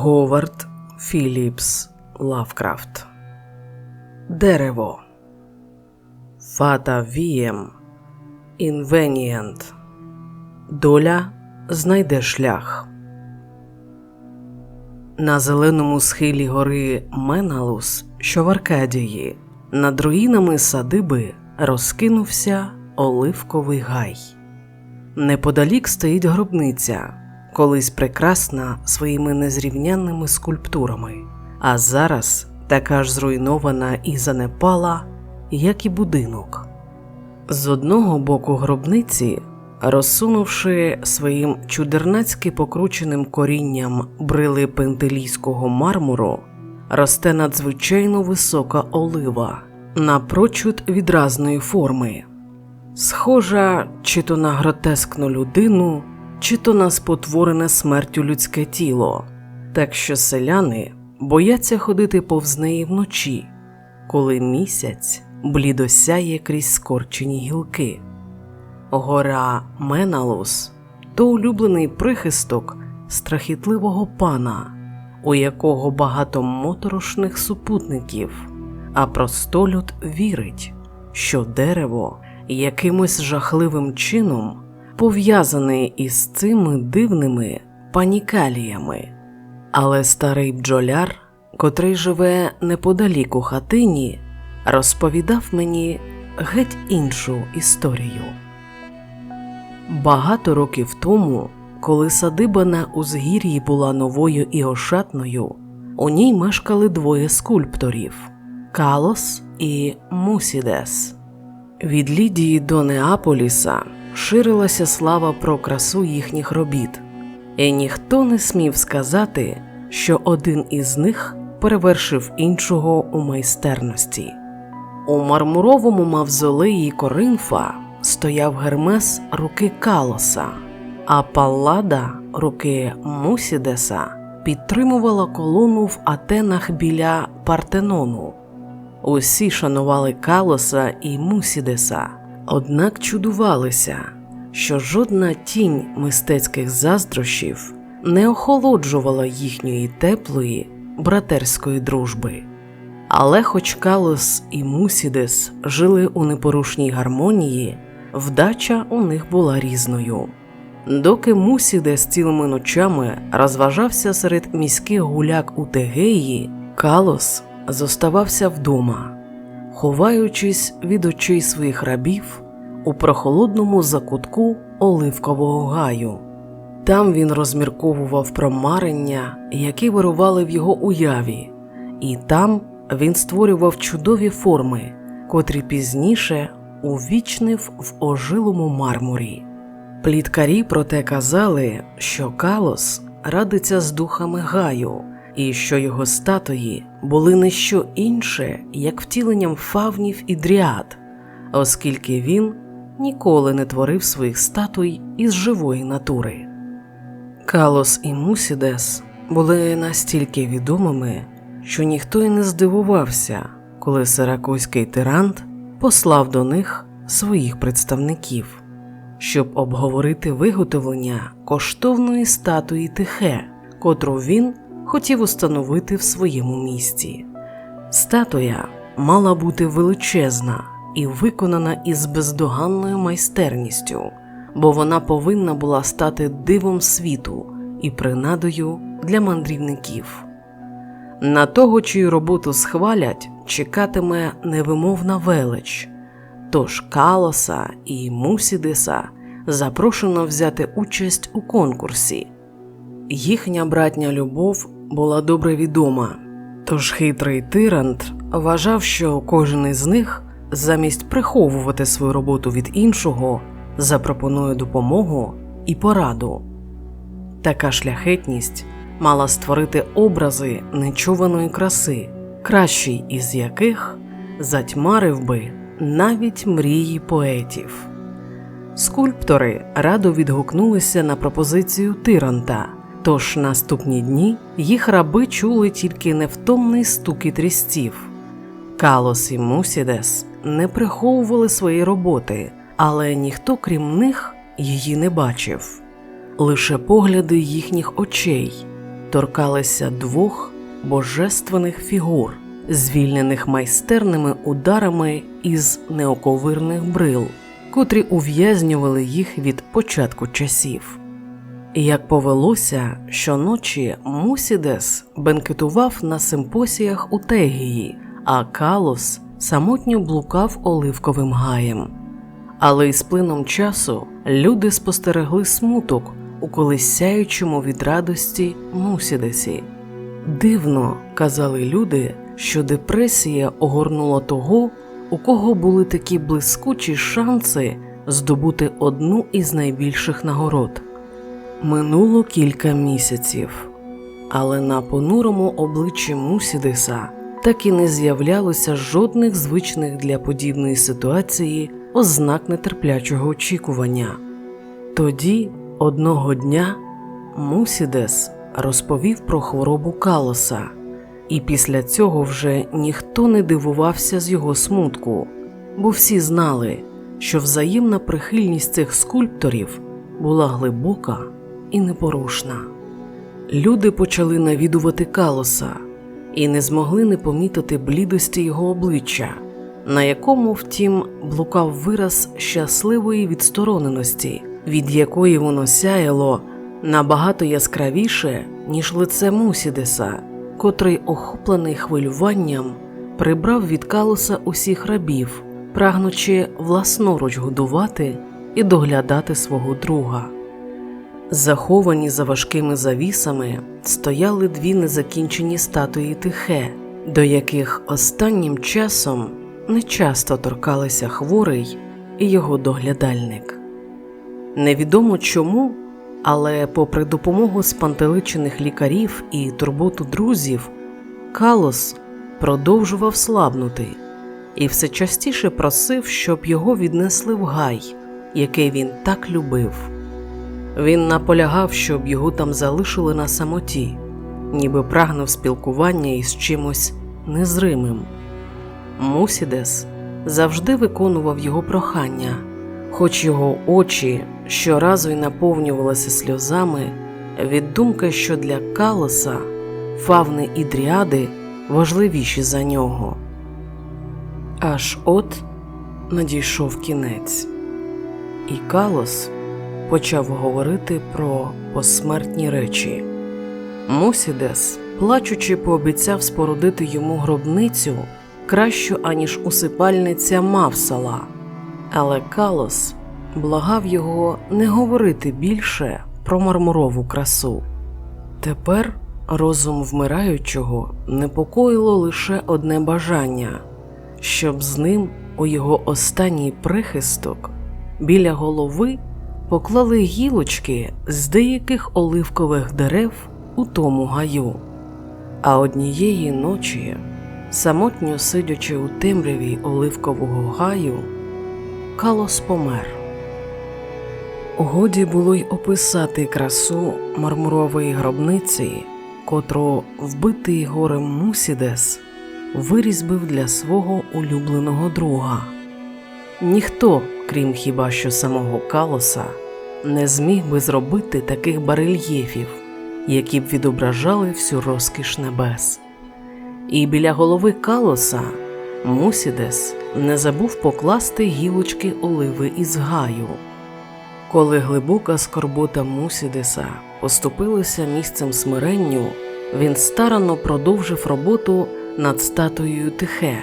Говард Філіпс Лавкрафт. Дерево. Фата Вієм. Інвенієнт. Доля знайде шлях. На зеленому схилі гори Меналус, що в Аркадії, над руїнами садиби розкинувся оливковий гай. Неподалік стоїть гробниця, колись прекрасна своїми незрівнянними скульптурами, а зараз така ж зруйнована і занепала, як і будинок. З одного боку гробниці, розсунувши своїм чудернацьки покрученим корінням брили пентелійського мармуру, росте надзвичайно висока олива, напрочуд відразної форми, схожа чи то на гротескну людину, чи то на спотворене смертю людське тіло, так що селяни бояться ходити повз неї вночі, коли місяць блідо сяє крізь скорчені гілки. Гора Меналус то улюблений прихисток страхітливого пана, у якого багато моторошних супутників, а простолюд вірить, що дерево якимось жахливим чином пов'язане із цими дивними панікаліями. Але старий бджоляр, котрий живе неподалік у хатині, розповідав мені геть іншу історію. Багато років тому, коли садиба на узгір'ї була новою і ошатною, у ній мешкали двоє скульпторів Калос і Мусідес. Від Лідії до Неаполіса ширилася слава про красу їхніх робіт, і ніхто не смів сказати, що один із них перевершив іншого у майстерності. У мармуровому мавзолеї Коринфа стояв Гермес руки Калоса, а Паллада руки Мусідеса підтримувала колону в Атенах біля Партенону. Усі шанували Калоса і Мусідеса, однак чудувалися, що жодна тінь мистецьких заздрощів не охолоджувала їхньої теплої братерської дружби. Але хоч Калос і Мусідес жили у непорушній гармонії, вдача у них була різною. Доки Мусідес цілими ночами розважався серед міських гуляк у Тегеї, Калос зоставався вдома, ховаючись від очей своїх рабів у прохолодному закутку оливкового гаю. Там він розмірковував про марення, які вирували в його уяві, і там він створював чудові форми, котрі пізніше увічнив в ожилому мармурі. Пліткарі проте казали, що Калос радиться з духами гаю, і що його статуї були не що інше, як втіленням фавнів і дріад, оскільки він ніколи не творив своїх статуй із живої натури. Калос і Мусідес були настільки відомими, що ніхто й не здивувався, коли сиракузький тирант послав до них своїх представників, щоб обговорити виготовлення коштовної статуї Тихе, котру він хотів установити в своєму місті. Статуя мала бути величезна і виконана із бездоганною майстерністю, бо вона повинна була стати дивом світу і принадою для мандрівників. На того, чию роботу схвалять, чекатиме невимовна велич, тож Калоса і Мусідеса запрошено взяти участь у конкурсі. Їхня братня любов була добре відома, тож хитрий тирант вважав, що кожен із них замість приховувати свою роботу від іншого запропонує допомогу і пораду. Така шляхетність мала створити образи нечуваної краси, кращий із яких затьмарив би навіть мрії поетів. Скульптори радо відгукнулися на пропозицію тиранта, тож наступні дні їх раби чули тільки невтомний стукіт різців. Калос і Мусідес не приховували свої роботи, але ніхто крім них її не бачив, лише погляди їхніх очей торкалися двох божественних фігур, звільнених майстерними ударами із неоковирних брил, котрі ув'язнювали їх від початку часів. Як повелося, щоночі Мусідес бенкетував на симпосіях у Тегії, а Калос самотньо блукав оливковим гаєм. Але із плином часу люди спостерегли смуток у колись сяючому від радості Мусідесі. Дивно, казали люди, що депресія огорнула того, у кого були такі блискучі шанси здобути одну із найбільших нагород. Минуло кілька місяців, але на понурому обличчі Мусідеса так і не з'являлося жодних звичних для подібної ситуації ознак нетерплячого очікування. Тоді, одного дня, Мусідес розповів про хворобу Калоса, і після цього вже ніхто не дивувався з його смутку, бо всі знали, що взаємна прихильність цих скульпторів була глибока і непорушна. Люди почали навідувати Калоса і не змогли не помітити блідості його обличчя, на якому, втім, блукав вираз щасливої відстороненості, від якої воно сяяло набагато яскравіше, ніж лице Мусідеса, котрий, охоплений хвилюванням, прибрав від Калоса усіх рабів, прагнучи власноруч годувати і доглядати свого друга. Заховані за важкими завісами стояли дві незакінчені статуї тихе, до яких останнім часом нечасто торкалися хворий і його доглядальник. Невідомо чому, але, попри допомогу спантеличених лікарів і турботу друзів, Калос продовжував слабнути і все частіше просив, щоб його віднесли в гай, який він так любив. Він наполягав, щоб його там залишили на самоті, ніби прагнув спілкування із чимось незримим. Мусідес завжди виконував його прохання, хоч його очі щоразу й наповнювалися сльозами від думки, що для Калоса фавни і дріади важливіші за нього. Аж от надійшов кінець, і Калос почав говорити про посмертні речі. Мусідес, плачучи, пообіцяв спорудити йому гробницю кращу, аніж усипальниця Мавсала, але Калос благав його не говорити більше про мармурову красу. Тепер розум вмираючого непокоїло лише одне бажання, щоб з ним у його останній прихисток біля голови поклали гілочки з деяких оливкових дерев у тому гаю. А однієї ночі, самотньо сидячи у темряві оливкового гаю, Калос помер. Годі було й описати красу мармурової гробниці, котру вбитий горем Мусідес вирізбив для свого улюбленого друга. Ніхто, крім хіба що самого Калоса, не зміг би зробити таких барельєфів, які б відображали всю розкіш небес. І біля голови Калоса Мусідес не забув покласти гілочки оливи із гаю. Коли глибока скорбота Мусідеса поступилася місцем смиренню, він старанно продовжив роботу над статуєю Тихе.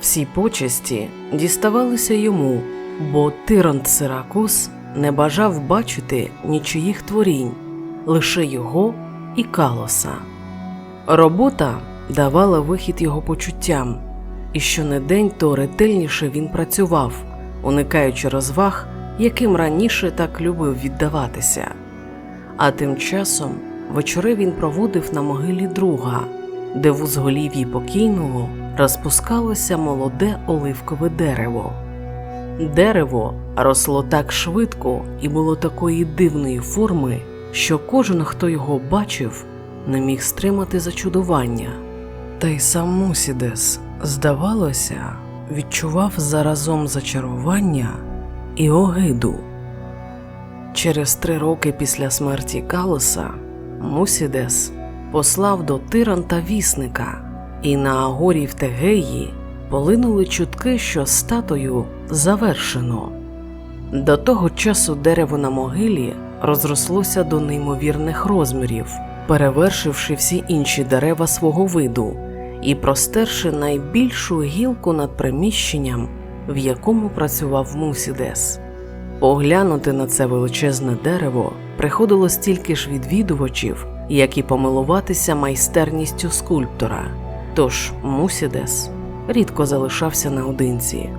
Всі почесті діставалися йому, бо Тирант Сиракус не бажав бачити нічиїх творінь, лише його і Калоса. Робота давала вихід його почуттям, і щонедень то ретельніше він працював, уникаючи розваг, яким раніше так любив віддаватися. А тим часом вечори він проводив на могилі друга, де в узголів'ї покійного розпускалося молоде оливкове дерево. Дерево росло так швидко і було такої дивної форми, що кожен, хто його бачив, не міг стримати зачудування. Та й сам Мусідес, здавалося, відчував заразом зачарування і огиду. Через три роки після смерті Калоса Мусідес послав до Тиранта вісника, і на агорі в Тегеї полинули чутки, що статую завершено. До того часу дерево на могилі розрослося до неймовірних розмірів, перевершивши всі інші дерева свого виду і простерши найбільшу гілку над приміщенням, в якому працював Мусідес. Поглянути на це величезне дерево приходило стільки ж відвідувачів, як і помилуватися майстерністю скульптора. Тож Мусідес рідко залишався наодинці.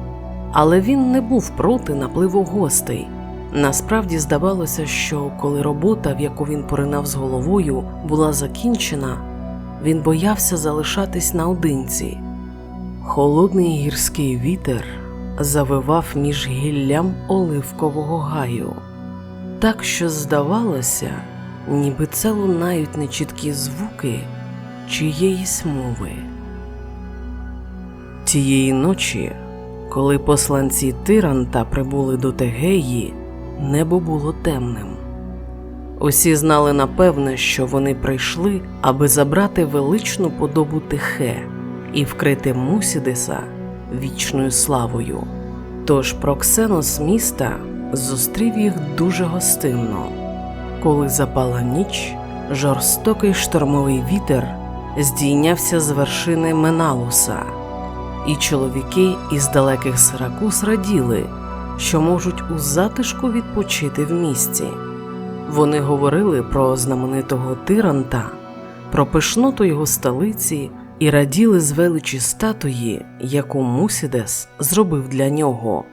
Але він не був проти напливу гостей. Насправді здавалося, що коли робота, в яку він поринав з головою, була закінчена, він боявся залишатись наодинці. Холодний гірський вітер завивав між гіллям оливкового гаю, так що здавалося, ніби це лунають нечіткі звуки чиєїсь мови. Тієї ночі, коли посланці Тиранта прибули до Тегеї, небо було темним. Усі знали напевне, що вони прийшли, аби забрати величну подобу Тихе і вкрити Мусідеса вічною славою. Тож Проксенос міста зустрів їх дуже гостинно. Коли запала ніч, жорстокий штормовий вітер здійнявся з вершини Меналуса, і чоловіки із далеких Сиракус раділи, що можуть у затишку відпочити в місті. Вони говорили про знаменитого Тиранта, про пишноту його столиці і раділи з величі статуї, яку Мусідес зробив для нього.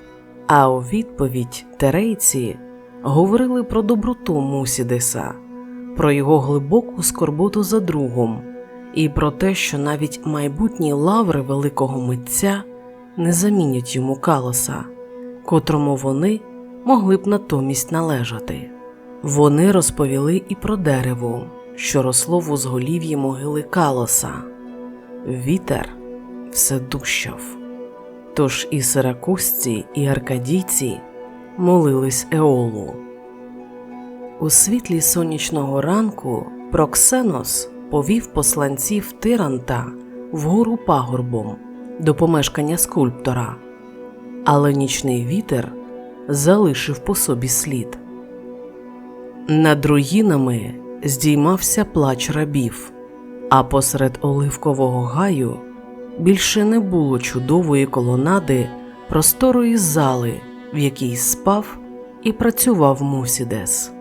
А у відповідь терейці говорили про доброту Мусідеса, про його глибоку скорботу за другом, і про те, що навіть майбутні лаври великого митця не замінять йому калоса, котрому вони могли б натомість належати. Вони розповіли і про дерево, що росло в узголів'ї могили Калоса. Вітер все дущав. Тож і сиракузці, і аркадійці молились Еолу. У світлі сонячного ранку Проксенос повів посланців Тиранта вгору пагорбом до помешкання скульптора, але нічний вітер залишив по собі слід. Над руїнами здіймався плач рабів, а посеред оливкового гаю більше не було чудової колонади просторої зали, в якій спав і працював Мусідес.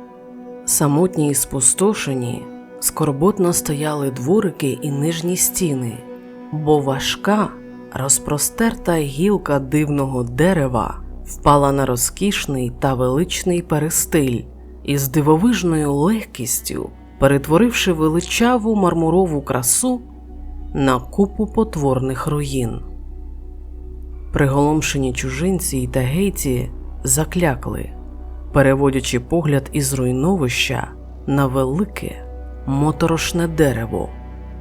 Самотні й спустошені, скорботно стояли дворики і нижні стіни, бо важка, розпростерта гілка дивного дерева впала на розкішний та величний перестиль і з дивовижною легкістю, перетворивши величаву мармурову красу на купу потворних руїн. Приголомшені чужинці й тагейці заклякли, переводячи погляд із руйновища на велике моторошне дерево,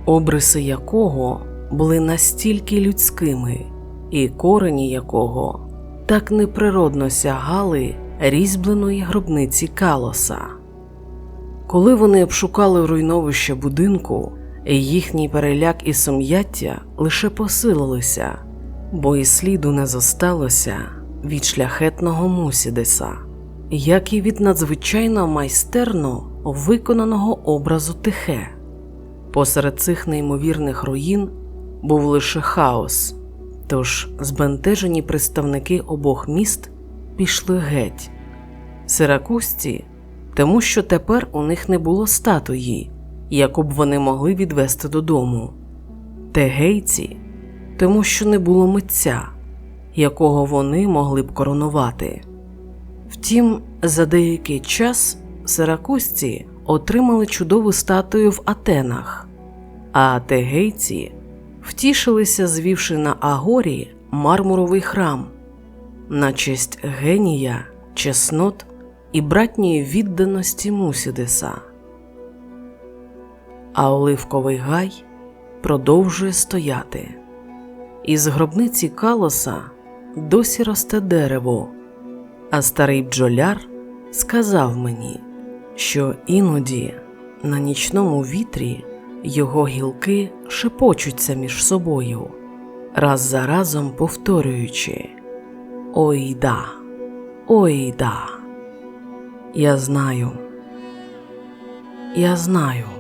обриси якого були настільки людськими, і корені якого так неприродно сягали різьбленої гробниці Калоса. Коли вони обшукали руйновище будинку, їхній переляк і сум'яття лише посилилися, бо і сліду не зосталося від шляхетного Мусідеса, як і від надзвичайно майстерно виконаного образу тихе. Посеред цих неймовірних руїн був лише хаос, тож збентежені представники обох міст пішли геть. Сиракузці, тому що тепер у них не було статуї, яку б вони могли відвести додому, тегейці, тому що не було митця, якого вони могли б коронувати. Втім, за деякий час сиракузці отримали чудову статую в Атенах, а тегейці втішилися, звівши на Агорі мармуровий храм на честь генія, чеснот і братньої відданості Мусідеса. А оливковий гай продовжує стояти. Із гробниці Калоса досі росте дерево, а старий бджоляр сказав мені, що іноді на нічному вітрі Його гілки шепочуться між собою, раз за разом повторюючи Ой да, ой да. Я знаю. Я знаю.